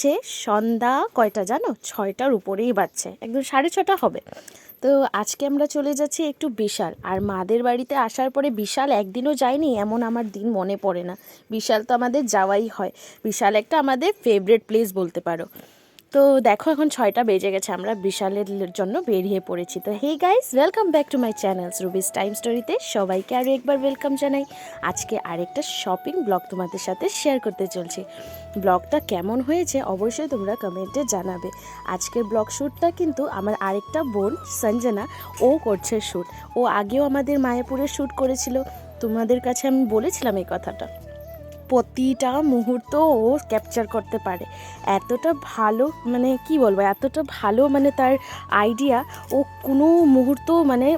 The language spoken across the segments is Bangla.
বাজছে সন্ধ্যা কয়টা জানো? ছয়টার উপরেই বাজছে, একদম সাড়ে ছটা হবে। তো আজকে আমরা চলে যাচ্ছি একটু বিশাল, আর মাদের বাড়িতে আসার পরে বিশাল একদিনও যায়নি, এমন আমার দিন মনে পড়ে না। বিশাল তো আমাদের যাওয়াই হয়। বিশাল একটা আমাদের ফেভারেট প্লেস বলতে পারো। তো দেখো এখন ছয়টা বেজে গেছে, আমরা বিশালের জন্য বেরিয়ে পড়েছি। তো hey guys welcome back to my channels Ruby's time স্টোরিতে সবাইকে আরও একবার ওয়েলকাম জানাই। আজকে আরেকটা শপিং ব্লগ তোমাদের সাথে শেয়ার করতে চলছি। ব্লগটা কেমন হয়েছে অবশ্যই তোমরা কমেন্টে জানাবে। আজকের ব্লগ শ্যুটটা কিন্তু আমার আরেকটা বোন, সঞ্জনা, ও করছে শ্যুট ও আগেও আমাদের মায়াপুরে শ্যুট করেছিল। তোমাদের কাছে আমি বলেছিলাম এই কথাটা। প্রতিটা মুহূর্ত ও ক্যাপচার করতে পারে। এতটা ভালো মানে কি বলব, এতটা ভালো মানে তার আইডিয়া ও কোনো মুহূর্ত মানে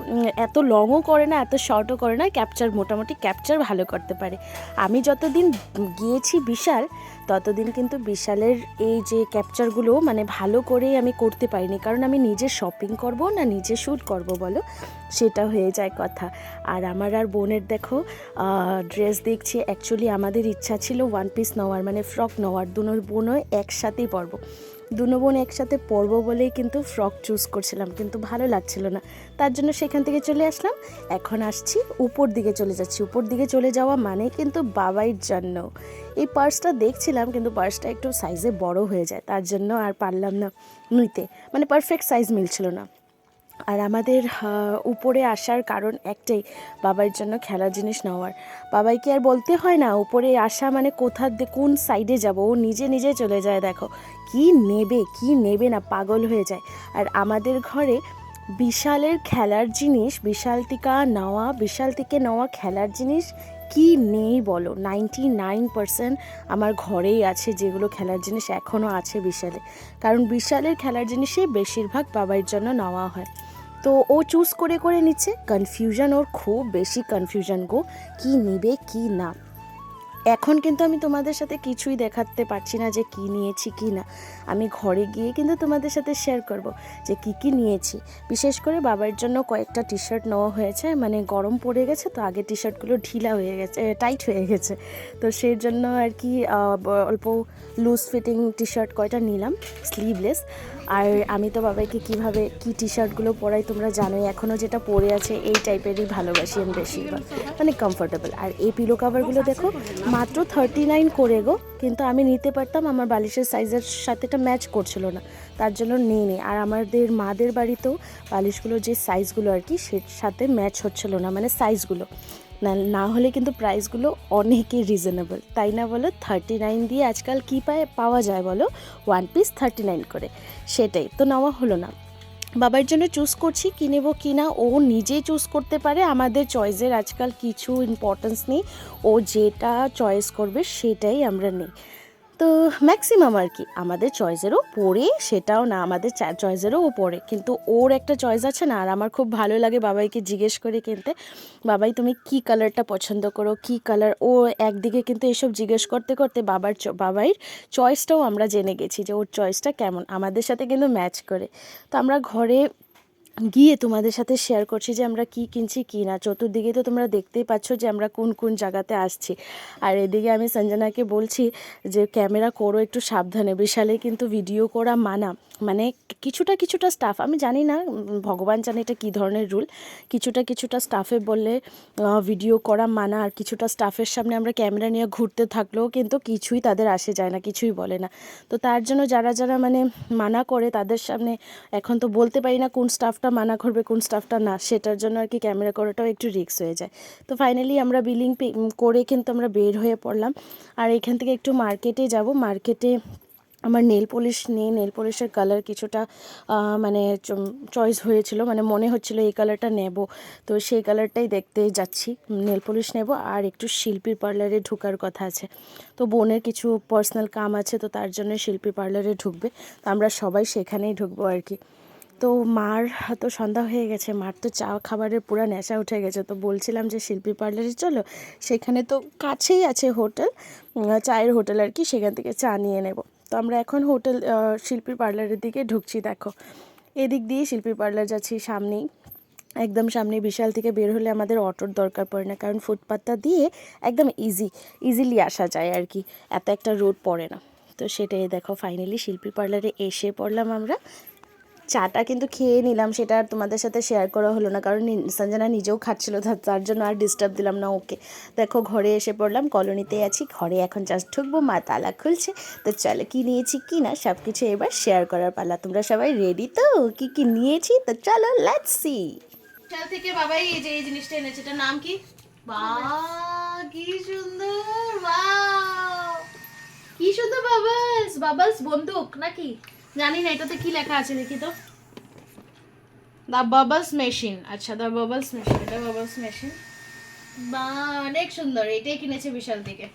এত লংও করে না, এত শর্টও করে না ক্যাপচার মোটামুটি ক্যাপচার ভালো করতে পারে। আমি যতদিন গিয়েছি বিশাল ততদিন কিন্তু বিশালের এই যে ক্যাপচারগুলো মানে ভালো করে আমি করতে পারিনি। কারণ আমি নিজে শপিং করব না নিজে শ্যুট করব বলো? সেটা হয়ে যায় কথা। আর আমার আর বোনের দেখো ড্রেস দেখছি অ্যাকচুয়ালি আমাদের ইচ্ছা ছিল ওয়ান পিস নেওয়ার মানে ফ্রক নেওয়ার। দুনোর বোনও একসাথেই পরবো। দুনো বোন একসাথে পরবো বলেই কিন্তু ফ্রক চুজ করছিলাম, কিন্তু ভালো লাগছিল না। তার জন্য সেখান থেকে চলে আসলাম। এখন আসছি উপর দিকে চলে যাচ্ছি। উপর দিকে চলে যাওয়া মানে কিন্তু বাবাইয়ের জন্য। এই পার্সটা দেখছিলাম, কিন্তু পার্সটা একটু সাইজে বড় হয়ে যায়, তার জন্য আর পারলাম না নিতে মানে পারফেক্ট সাইজ মিলছিল না। আর আমাদের উপরে আসার কারণ একটাই, বাবার জন্য খেলার জিনিস নেওয়ার। বাবাইকে আর বলতে হয় না, উপরে আসা মানে কোথা দিয়ে কোন সাইডে যাব, ও নিজে নিজে চলে যায়, দেখো। কি নেবে কি নেবে না, পাগল হয়ে যায়। আর আমাদের ঘরে বিশালের খেলার জিনিস, বিশাল থেকে নেওয়া, বিশাল থেকে নেওয়া খেলার জিনিস কি নেই বলো? নাইনটি নাইন পার্সেন্ট আমার ঘরেই আছে যেগুলো খেলার জিনিস এখনও আছে বিশালে। কারণ বিশালের খেলার জিনিসই বেশিরভাগ বাবার জন্য নেওয়া হয়। তো ও চুজ করে করে নিচ্ছে। কনফিউশন ওর খুব বেশি কনফিউশন গো। কি নিবে, কি না? এখন কিন্তু আমি তোমাদের সাথে কিছুই দেখাতে পারছি না যে কি নিয়েছি, কি না। আমি ঘরে গিয়ে কিন্তু তোমাদের সাথে শেয়ার করব যে কি কি নিয়েছি। বিশেষ করে বাবার জন্য কয়েকটা টি শার্ট নেওয়া হয়েছে। মানে গরম পড়ে গেছে তো আগে টি শার্টগুলো ঢিলা হয়ে গেছে টাইট হয়ে গেছে। তো সেই জন্য আর কি অল্প লুজ ফিটিং টি শার্ট কয়টা নিলাম? স্লিভলেস আর আমি তো বাবাইকে কীভাবে, কি টি শার্টগুলো পরাই তোমরা জানোই এখনও যেটা পরে আছে এই টাইপেরই ভালোবাসি আমি বেশিরভাগ মানে কমফোর্টেবল আর এই পিলো কাভারগুলো দেখো, মাত্র থার্টি নাইন করে গো, কিন্তু আমি নিতে পারতাম, আমার বালিশের সাইজের সাথে এটা ম্যাচ করছিল না, তার জন্য নিই নি। আর আমাদের মাদের বাড়িতেও বালিশগুলো যে সাইজগুলো আর কি সে সাথে ম্যাচ হচ্ছিল না মানে সাইজগুলো না হলে কিন্তু প্রাইসগুলো অনেকই রিজনেবল তাই না বলো? থার্টি নাইন দিয়ে আজকাল কী পায়, পাওয়া যায় বলো? ওয়ান পিস থার্টি নাইন করে। সেটাই, তো নেওয়া হলো না। বাবার জন্য চুজ করছি, কি নেব, কি না, ও নিজে চুজ করতে পারে। আমাদের চয়েসের আজকাল কিছু ইম্পর্টেন্স নেই। ও যেটা চয়েস করবে, সেটাই আমরা নিই। তো ম্যাক্সিমাম আর কি, আমাদের চয়েসেরও পড়ে সেটাও না, আমাদের চয়েসেরও ও পড়ে কিন্তু ওর একটা চয়েস আছে না, আর আমার খুব ভালো লাগে বাবাইকে জিজ্ঞেস করে কিনতে, বাবাই, তুমি কি কালারটা পছন্দ করো? কি কালার ও একদিকে কিন্তু এসব জিজ্ঞেস করতে করতে বাবার বাবাইয়ের চয়েসটাও আমরা জেনে গেছি যে ওর চয়েসটা কেমন, আমাদের সাথে কিন্তু ম্যাচ করে। তো আমরা ঘরে গিয়ে তোমাদের সাথে শেয়ার করছি যে আমরা কি কিনছি, কি না। চতুর্দিকে তো তোমরা দেখতেই পাচ্ছ যে আমরা কোন কোন জায়গাতে আসছি। আর এদিকে আমি সঞ্জনাকে বলছি যে ক্যামেরা করো একটু সাবধানে। বিশালে কিন্তু ভিডিও করা মানা। মানে কিছুটা কিছুটা স্টাফ আমি জানি না ভগবান জানে এটা কী ধরনের রুল কিছুটা কিছুটা স্টাফে বললে ভিডিও করা মানা। আর কিছুটা স্টাফের সামনে আমরা ক্যামেরা নিয়ে ঘুরতে থাকলেও কিন্তু কিছুই তাদের আসে যায় না, কিছুই বলে না। তো তার জন্য যারা যারা মানে মানা করে তাদের সামনে এখন তো বলতে পারি না কোন স্টাফটা মানা করবে, কোন স্টাফটা না, সেটার জন্য আর কি ক্যামেরা করাটাও একটু রিস্ক হয়ে যায়। তো ফাইনালি আমরা বিলিং করে কিন্তু আমরা বের হয়ে পড়লাম। আর এখান থেকে একটু মার্কেটে যাব। মার্কেটে আমার নেল পলিশ নিয়ে নেল পলিশের কালার কিছুটা মানে চয়েস হয়েছিল। মানে মনে হচ্ছিল এই কালারটা নেব। তো সেই কালারটাই দেখতে যাচ্ছি। নেল পলিশ নেব। আর একটু শিল্পীর পার্লারে ঢুকার কথা আছে। তো বোনের কিছু পার্সোনাল কাম আছে, তো তার জন্য শিল্পী পার্লারে ঢুকবে। তো আমরা সবাই সেখানেই ঢুকবো আর কি। তো মার তো সন্ধ্যা হয়ে গেছে, মার তো চা খাবারের পুরো নেশা উঠে গেছে। তো বলছিলাম যে শিল্পী পার্লারে চলো, সেখানে তো কাছেই আছে হোটেল চায়ের হোটেল আর কি, সেখান থেকে চা নিয়ে নেব। তো আমরা এখন হোটেল শিল্পী পার্লারের দিকে ঢুকছি, দেখো। এদিক দিয়ে শিল্পী পার্লার যাচ্ছি সামনেই। একদম সামনে বিশাল থেকে বের হলে আমাদের অটোর দরকার পড়ে না, কারণ ফুটপাথটা দিয়ে একদম ইজি ইজিলি আসা যায় আর কি। এত একটা রোড পড়ে না। তো তো সেটাই দেখো ফাইনালি শিল্পী পার্লারে এসে পড়লাম আমরা। চাটা কিন্তু খেয়ে নিলাম, সেটা আর তোমাদের সাথে শেয়ার করা হলো না। কারণ সঞ্জনা নিজেও খাচ্ছিল তার- জন্য আর ডিস্টার্ব দিলাম না ওকে। দেখো, ঘরে এসে পড়লাম, কলোনিতে আছি, ঘরে এখন জাস্ট ঢুকবো, মা তালা খুলছে। তো চলো কি নিয়েছি কি না সব কিছু এবার শেয়ার করার পালা। তোমরা সবাই রেডি তো? কি কি নিয়েছি? তো চলো লেটস সি থেকে বাবাই এই যে, এই জিনিসটা এনেছে, এটার নাম কি? বা কি সুন্দর, বাহ। কি সুন্দর বাবাস বাবাস বন্দুক নাকি? জানি না এটাতে কি লেখা আছে দেখি তো। দা বাবলস মেশিন আচ্ছা দা বাবলস মেশিন এটা বাবলস মেশিন বা অনেক সুন্দর এটাই কিনেছে বিশাল থেকে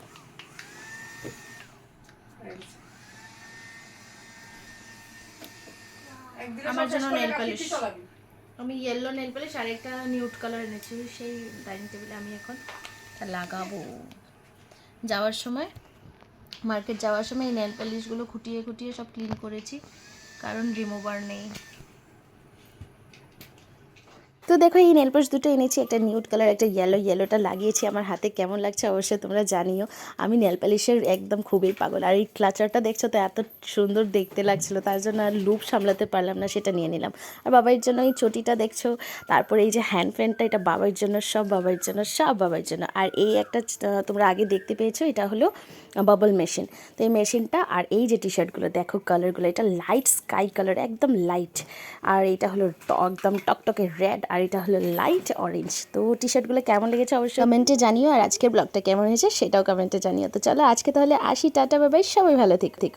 আমার জন্য নেল পালিশ আমি ইয়েলো নেল পালিশ আর একটা নিউট কালার এনেছি সেই ডাইনিং টেবিলে আমি এখন লাগাবো। যাওয়ার সময় মার্কেট যাওয়ার সময় এই নেল পালিশগুলো খুঁটিয়ে খুঁটিয়ে সব ক্লিন করেছি। কারণ রিমুভার নেই। তো দেখো, এই নেল দুটো এনেছি, একটা নিউট কালার একটা ইয়েলো ইয়েলোটা লাগিয়েছি। আমার হাতে কেমন লাগছে অবশ্যই তোমরা জানিও। আমি নেল পালিশের একদম খুবই পাগল। আর এই ক্লাচারটা দেখছ তো, এত সুন্দর দেখতে লাগছিল, তার জন্য আর লুপ সামলাতে পারলাম না, সেটা নিয়ে নিলাম। আর বাবার জন্য এই চটিটা দেখছ, তারপরে এই যে হ্যান্ড ফ্যানটা এটা বাবার জন্য, সব বাবার জন্য, সব বাবার জন্য। আর এই একটা তোমরা আগে দেখতে পেয়েছ, এটা হলো বাবল মেশিন তো এই মেশিনটা আর এই যে টি শার্টগুলো দেখো কালারগুলো এটা লাইট স্কাই কালার একদম লাইট আর এটা হলো একদম টকটকে রেড আর এটা হলো লাইট অরেঞ্জ তো টি শার্টগুলো কেমন লেগেছে অবশ্যই কমেন্টে জানিও আর আজকের ব্লগটা কেমন হয়েছে সেটাও কমেন্টে জানিও। তো চলো আজকে তাহলে আসি, টাটা বাবাই সবাই ভালো থেকে। ঠিক